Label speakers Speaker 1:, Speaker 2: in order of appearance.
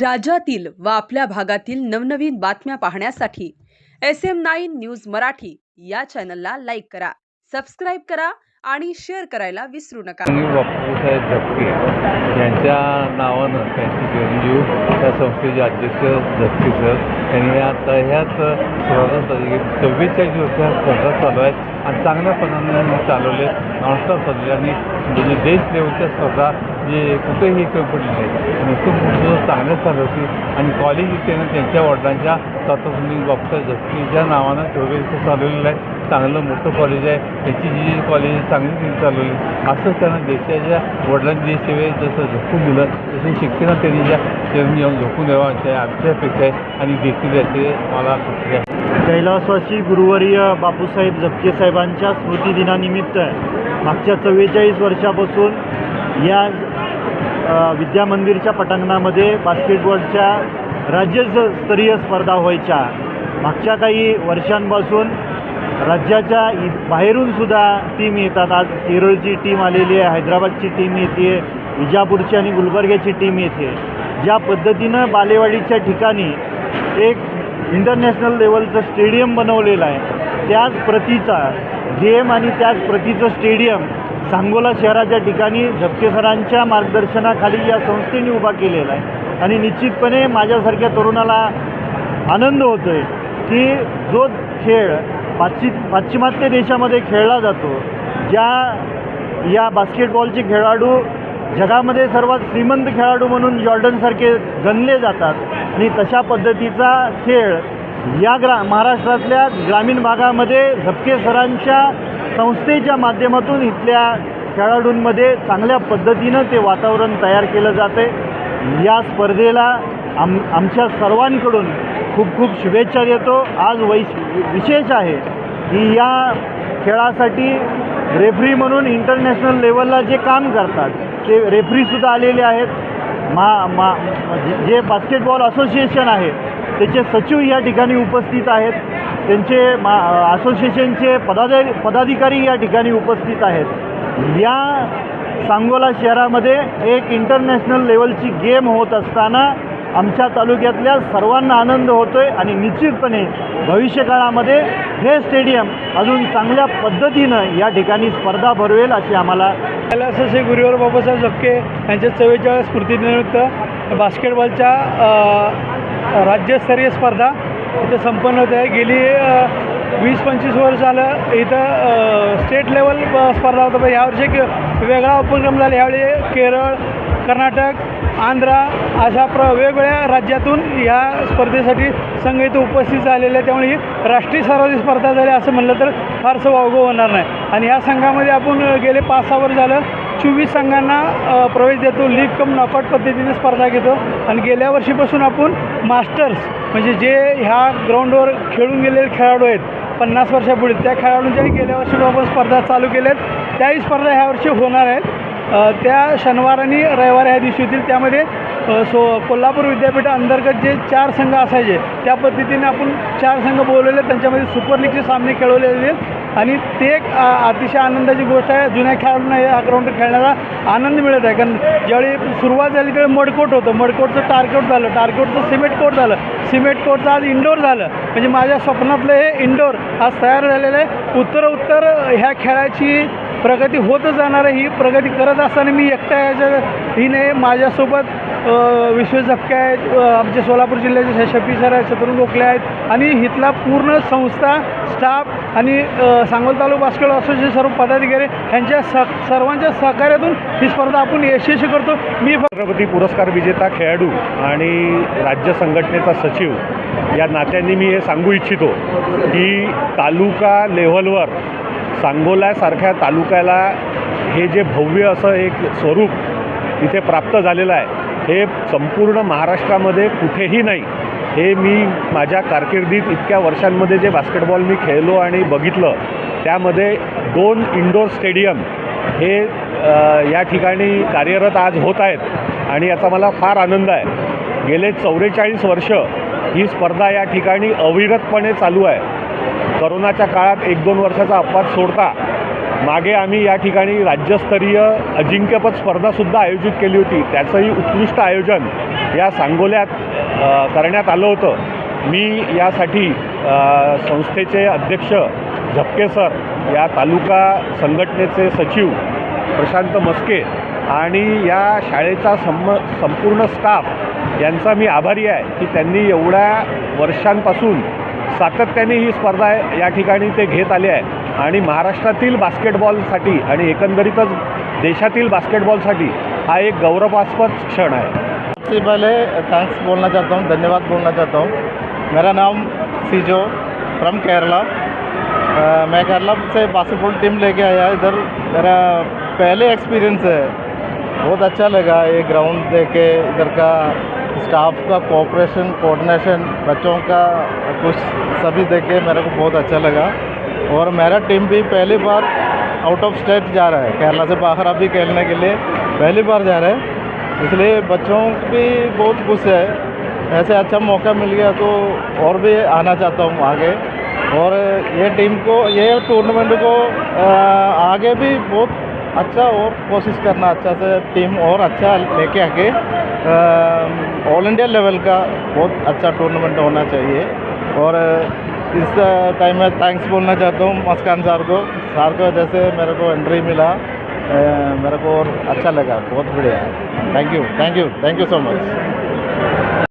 Speaker 1: राज्यातील व आपल्या भागातील नवनवीन बातम्या पाहण्यासाठी S M nine news Marathi या चॅनलला लाईक करा. सबस्क्राईब करा आणि शेअर करायला विसरू नका.
Speaker 2: बापूसाहेब झपके यांच्या नावानं त्यांची चिरंजीव त्या संस्थेचे अध्यक्ष झपके सर. यांनी आता ह्याच स्पर्धा चव्वेचाळीस वर्ष ह्या स्पर्धा चालू आहेत. आणि चांगल्यापणाने चालवले नॉनस्टॉप चालवले आणि म्हणजे देश लेवलच्या स्पर्धा जे कुठेही कमी पडली नाही आणि खूप मोठं चांगल्या होती आणि कॉलेज त्यानं त्यांच्या वडिलांच्या तत्वसंधी बापूसाहेब झपकेच्या नावानं ठेवले चालवलेलं आहे चांगलं मोठं कॉलेज आहे. त्याची जी कॉलेज चांगली तिथे चालवली. असंच त्यांना देशाच्या वडिलांनी देशसेवेत जसं झोकून दिलं तसं शिक्षणात त्यांनी ज्या त्यांनी येऊन झोकून द्यावा अशा आमच्या अपेक्षा आहे आणि देतील याचे मला खात्री आहे
Speaker 3: कैलासवासी गुरुवर्य बापूसाहेब झपके साहेबांच्या स्मृतिदिनानिमित्त मागच्या चव्वेचाळीस वर्षापासून या विद्यामंदिरच्या पटांगणामध्ये बास्केटबॉलच्या राज्यस्तरीय स्पर्धा व्हायच्या. मागच्या काही वर्षांपासून राज्याच्या इ बाहेरून सुद्धा टीम येतात. आज केरळची टीम आलेली आहे हैदराबादची टीम येते विजापूरची आणि गुलबर्ग्याची टीम येते. ज्या पद्धतीनं बालेवाडीच्या ठिकाणी एक इंटरनॅशनल लेवलचं स्टेडियम बनवलेलं आहे त्याच प्रतीचा गेम आणि त्याच प्रतीचं स्टेडियम सांगोला शहराच्या ठिकाणी झपकेसरांच्या मार्गदर्शनाखाली या संस्थेने उभा केलेला आहे. आणि निश्चितपणे माझ्यासारख्या तरुणाला आनंद होतो आहे की जो खेळ पाश्चि पाश्चिमात्य देशामध्ये खेळला जातो. ज्या या बास्केटबॉलचे खेळाडू जगामध्ये सर्वात श्रीमंत खेळाडू म्हणून जॉर्डनसारखे गणले जातात आणि तशा पद्धतीचा खेळ या ग्रा महाराष्ट्रातल्या ग्रामीण भागामध्ये झपके सरांच्या संस्थेच्या माध्यमातून इथल्या खेळाडूंमध्ये चांगल्या पद्धतीनं ते वातावरण तयार केलं जाते या स्पर्धेला आम आमच्या सर्वांकडून खूप खूप शुभेच्छा देतो. आज वैश विशेष आहे की या खेळासाठी रेफरी म्हणून इंटरनॅशनल लेवलला जे काम करतात ते रेफरीसुद्धा आलेले आहेत. मा मा जे बास्केटबॉल असोसिएशन आहे त्याचे सचिव या ठिकाणी उपस्थित आहेत. त्यांचे मा असोसिएशनचे पदाधि पदाधिकारी या ठिकाणी उपस्थित आहेत. या सांगोला शहरामध्ये एक इंटरनॅशनल लेवलची गेम होत असताना आमच्या तालुक्यातल्या सर्वांना आनंद होतो आहे आणि निश्चितपणे भविष्यकाळामध्ये हे स्टेडियम अजून चांगल्या पद्धतीनं या ठिकाणी स्पर्धा भरवेल अशी आम्हाला
Speaker 4: श्री गुरुवर बाबासाहेब झपके यांच्या चव्वेचाळीस स्मृतीनिमित्त बास्केटबॉलच्या राज्यस्तरीय स्पर्धा इथं संपन्न होत आहे. गेली वीस पंचवीस वर्ष झालं इथं स्टेट लेवल स्पर्धा होतं पण यावर्षी एक वेगळा उपक्रम झाला. यावेळी केरळ कर्नाटक आंध्रा अशा प्र वेगवेगळ्या राज्यातून या स्पर्धेसाठी संघ इथं उपस्थित झालेले आहे त्यामुळे ही राष्ट्रीय स्तरावरची स्पर्धा झाली असं म्हणलं तर फारसं वावगं होणार नाही. आणि ह्या संघामध्ये आपण गेले पाच सहा वर्ष झालं चोवीस संघांना प्रवेश देतो. लीग कम नॉकआउट पद्धतीने स्पर्धा घेतो. आणि गेल्या वर्षीपासून आपण मास्टर्स म्हणजे जे ह्या ग्राउंडवर खेळून गेलेले खेळाडू आहेत पन्नास वर्षापुढे त्या खेळाडूंच्या गेल्या वर्षी आपण स्पर्धा चालू केल्या आहेत त्याही स्पर्धा ह्या वर्षी होणार आहेत. त्या शनिवार आणि रविवार ह्या दिवशी होतील. त्यामध्ये सो कोल्हापूर विद्यापीठा अंतर्गत जे चार संघ असायचे त्या पद्धतीने आपण चार संघ बोलवले. त्यांच्यामध्ये सुपर लीगचे सामने खेळवले जातील आणि ते एक अतिशय आनंदाची गोष्ट आहे. जुन्या खेळाडूंना या ग्राउंड खेळण्याचा आनंद मिळत आहे. कारण ज्यावेळी सुरुवात झाली त्यावेळी मडकोट होतं. मडकोटचं टार्गेट झालं. टार्गेटचं सिमेंट कोट झालं. सिमेंट कोटचं आज इंडोर झालं. म्हणजे माझ्या स्वप्नातलं हे इंडोर आज तयार झालेलं आहे. उत्तर उत्तर ह्या खेळाची प्रगती होतच जाणार आहे ही प्रगती करत असताना मी एकटा याच्या हिने माझ्यासोबत विश्व झपके आहेत आमचे सोलापूर जिल्ह्याचे शफी सर आहेत शत्रुघ्न गोखले आहेत आणि इथला पूर्ण संस्था स्टाफ आणि सांगोल तालुका बास्केट असोसिएशन सर्व पदाधिकारी यांच्या स सर्वांच्या सहकार्यातून ही स्पर्धा आपण यशस्वी करतो. मी फक्त
Speaker 5: छत्रपती पुरस्कार विजेता खेळाडू आणि राज्य संघटनेचा सचिव या नात्यांनी मी हे सांगू इच्छितो की तालुका लेव्हलवर सांगोल्यासारख्या तालुक्याला हे जे भव्य असं एक स्वरूप इथे प्राप्त झालेलं आहे हे संपूर्ण महाराष्ट्रामध्ये कुठेही नाही. हे मी माझ्या कारकिर्दीत इतक्या वर्षांमध्ये जे बास्केटबॉल मी खेळलो आणि बघितलं त्यामध्ये दोन इंडोर स्टेडियम हे या ठिकाणी कार्यरत आज होत आहेत आणि याचा मला फार आनंद आहे. गेले चौवेचाळीस वर्ष ही स्पर्धा या ठिकाणी अविरतपणे चालू आहे. करोनाच्या काळात एक दोन वर्षाचा अपवाद सोडता मागे आम्ही या ठिकाणी राज्यस्तरीय अजिंक्यपद स्पर्धासुद्धा आयोजित केली होती. त्याचंही उत्कृष्ट आयोजन या सांगोल्यात करण्यात आलं होतं. मी यासाठी संस्थेचे अध्यक्ष झपके सर या तालुका संघटनेचे सचिव प्रशांत मस्के आणि या शाळेचा सम संपूर्ण स्टाफ यांचा मी आभारी आहे की त्यांनी एवढ्या वर्षांपासून सातत्याने ही स्पर्धा या ठिकाणी ते घेत आले आहे. आणि महाराष्ट्रातील बास्केटबॉलसाठी आणि एकंदरीतच देशातील बास्केटबॉलसाठी हा एक गौरवास्पद क्षण आहे.
Speaker 6: सबसे पहले थैंक्स बोलना चाहता हूँ धन्यवाद बोलना चाहता. हूँ मेरा नाम सीजो फ्रॉम केरला मैं केरला से बास्केटबॉल टीम लेके आया इधर मेरा पहले एक्सपीरियंस है। बहुत अच्छा लगा ये ग्राउंड देख के इधर का स्टाफ का कोऑपरेशन कोऑर्डिनेशन बच्चों का कुछ सभी देख के मेरे को बहुत अच्छा लगा। और मेरा टीम भी पहली बार आउट ऑफ़ स्टेट जा रहा है, केरला से बाहर अभी खेलने के लिए पहली बार जा रहा है। इसलिए बच्चों भी बहुत खुश है। ऐसे अच्छा मौका मिल गया तो और भी आना चाहता हूँ आगे। और ये टीम को, ये टूर्नामेंट को आगे भी बहुत अच्छा और कोशिश करना अच्छा से टीम और अच्छा लेके आके ऑल इंडिया लेवल का बहुत अच्छा टूर्नामेंट होना चाहिए। और इस टाइम में थैंक्स बोलना चाहता हूँ मस्कान सार को। सार को जैसे मेरे को एंट्री मिला मेरे को और अच्छा लगा। बहुत बढ़िया। Thank you thank you thank you so much